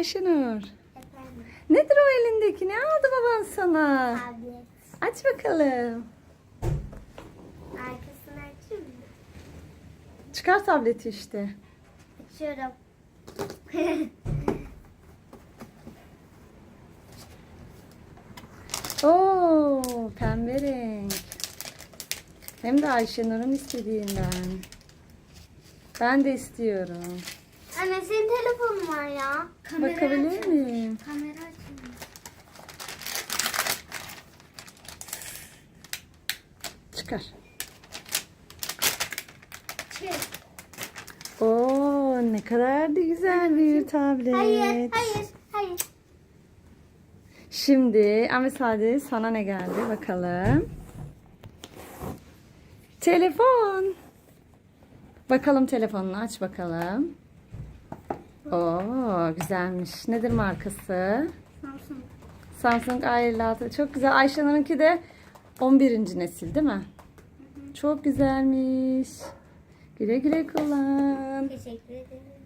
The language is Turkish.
Ayşenur. Efendim. Nedir o elindeki? Ne aldı baban sana? Tablet. Aç bakalım. Arkasını açayım mı? Çıkar tableti işte. Açıyorum. Oo, pembe renk. Hem de Ayşenur'un istediğinden. Ben de istiyorum. Anne senin telefonun var ya. Bakabilir miyim? Kamera açayım. Çıkar. Çık. Oo, ne kadar da güzel bir tablet. Hayır, hayır, hayır. Şimdi Ahmet Sadi sana ne geldi bakalım. Telefon. Bakalım telefonunu aç bakalım. Oo güzelmiş. Nedir markası? Samsung. Samsung A56. Çok güzel. Ayşenur'unki de 11. nesil değil mi? Çok güzelmiş. Güle güle kullan. Teşekkür ederim.